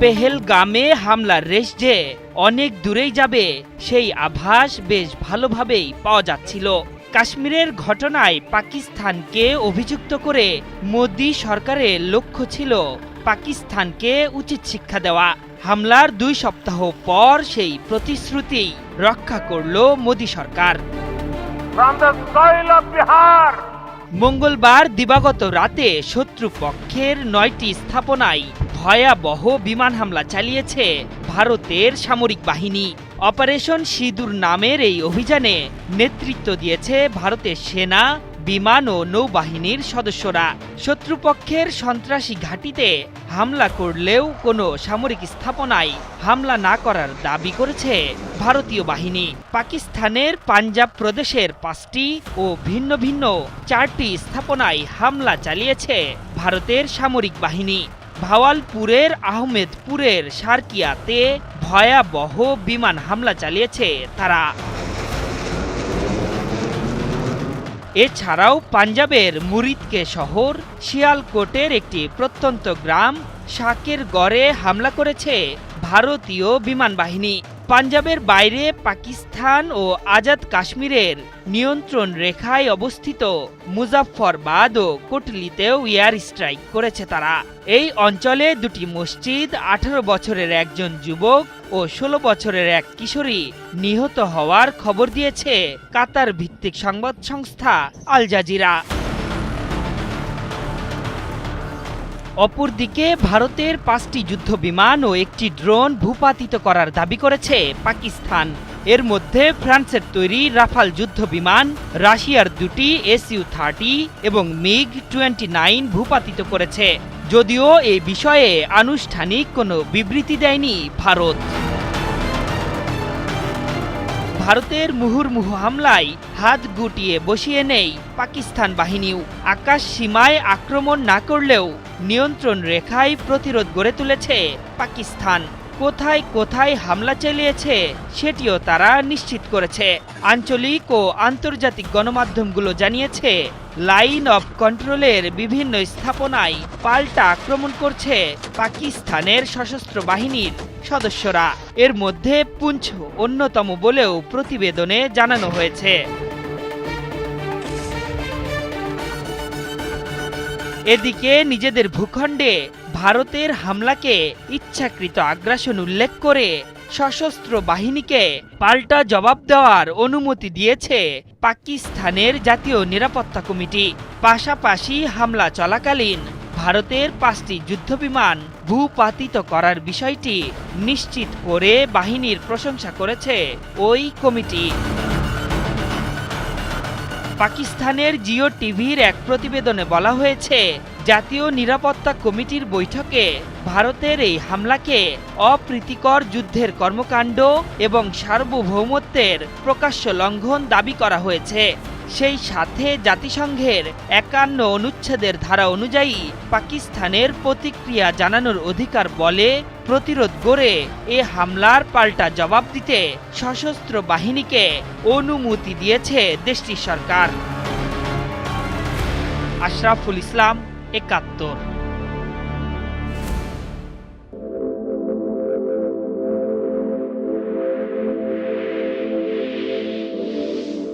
পেহেলগামে হামলার রেশ যে অনেক দূরেই যাবে, সেই আভাস বেশ ভালোভাবেই পাওয়া যাচ্ছিল। কাশ্মীরের ঘটনায় পাকিস্তানকে অভিযুক্ত করে মোদি সরকারের লক্ষ্য ছিল পাকিস্তানকে উচিত শিক্ষা দেওয়া। হামলার দুই সপ্তাহ পর সেই প্রতিশ্রুতি রক্ষা করল মোদি সরকার। মঙ্গলবার দিবাগত রাতে শত্রুপক্ষের নয়টি স্থাপনায় ভয়াবহ বিমান হামলা চালিয়েছে ভারতের সামরিক বাহিনী। অপারেশন সিঁদুর নামের এই অভিযানে নেতৃত্ব দিয়েছে ভারতের সেনা বিমান ও নৌবাহিনীর সদস্যরা। শত্রুপক্ষের সন্ত্রাসী ঘাঁটিতে হামলা করলেও কোনো সামরিক স্থাপনায় হামলা না করার দাবি করেছে ভারতীয় বাহিনী। পাকিস্তানের পাঞ্জাব প্রদেশের পাঁচটি ও ভিন্ন ভিন্ন চারটি স্থাপনায় হামলা চালিয়েছে ভারতের সামরিক বাহিনী। ভাওয়ালপুরের আহমেদপুরের সার্কিয়াতে ভয়াবহ বিমান হামলা চালিয়েছে তারা। এছাড়াও পাঞ্জাবের মুরিদকে শহর, শিয়ালকোটের একটি প্রত্যন্ত গ্রাম, শাকের গড়ে হামলা করেছে ভারতীয় বিমান বাহিনী। পাঞ্জাবের বাইরে পাকিস্তান ও আজাদ কাশ্মীরের নিয়ন্ত্রণ রেখায় অবস্থিত মুজাফফরবাদ ও কোটলিতেও এয়ার স্ট্রাইক করেছে তারা। এই অঞ্চলে দুটি মসজিদ, আঠারো বছরের একজন যুবক ও ষোলো বছরের এক কিশোরী নিহত হওয়ার খবর দিয়েছে কাতার ভিত্তিক সংবাদ সংস্থা আল জাজিরা। অপরদিকে ভারতের পাঁচটি যুদ্ধ বিমান ও একটি ড্রোন ভূপাতিত করার দাবি করেছে পাকিস্তান। এর মধ্যে ফ্রান্সের তৈরি রাফাল যুদ্ধ বিমান রাশিয়ার দুটি এসইউ থার্টি এবং মিগ টোয়েন্টি নাইন ভূপাতিত করেছে। যদিও এই বিষয়ে আনুষ্ঠানিক কোনো বিবৃতি দেয়নি ভারত। ভারতের মুহুর্মুহু হামলায় হাত গুটিয়ে বসিয়ে নেই পাকিস্তান বাহিনীও। আকাশ সীমায় আক্রমণ না করলেও নিয়ন্ত্রণ রেখায় প্রতিরোধ গড়ে তুলেছে পাকিস্তান। কোথায় কোথায় হামলা চালিয়েছে সেটিও তারা নিশ্চিত করেছে। আঞ্চলিক ও আন্তর্জাতিক গণমাধ্যমগুলো জানিয়েছে, লাইন অফ কন্ট্রোলের বিভিন্ন স্থাপনায় পাল্টা আক্রমণ করছে পাকিস্তানের সশস্ত্র বাহিনীর সদস্যরা। এর মধ্যে পুঞ্চ অন্যতম বলেও প্রতিবেদনে জানানো হয়েছে। এদিকে নিজেদের ভূখণ্ডে ভারতের হামলাকে ইচ্ছাকৃত আগ্রাসন উল্লেখ করে সশস্ত্র বাহিনীকে পাল্টা জবাব দেওয়ার অনুমতি দিয়েছে পাকিস্তানের জাতীয় নিরাপত্তা কমিটি। পাশাপাশি হামলা চলাকালীন ভারতের পাঁচটি যুদ্ধবিমান ভূপাতিত করার বিষয়টি নিশ্চিত করে বাহিনীর প্রশংসা করেছে ওই কমিটি। পাকিস্তানের জিও টিভির এক প্রতিবেদনে বলা হয়েছে জাতীয় নিরাপত্তা কমিটির বৈঠকে ভারতের এই হামলাকে অপ্রীতিকর যুদ্ধের কর্মকাণ্ড এবং সার্বভৌমত্বের প্রকাশ্য লঙ্ঘন দাবি করা হয়েছে। সেই সাথে জাতিসংঘের একান্ন অনুচ্ছেদের ধারা অনুযায়ী পাকিস্তানের প্রতিক্রিয়া জানানোর অধিকার বলে প্রতিরোধ গড়ে এ হামলার পাল্টা জবাব দিতে সশস্ত্র বাহিনীকে অনুমতি দিয়েছে দেশটির সরকার। আশরাফুল ইসলাম エカと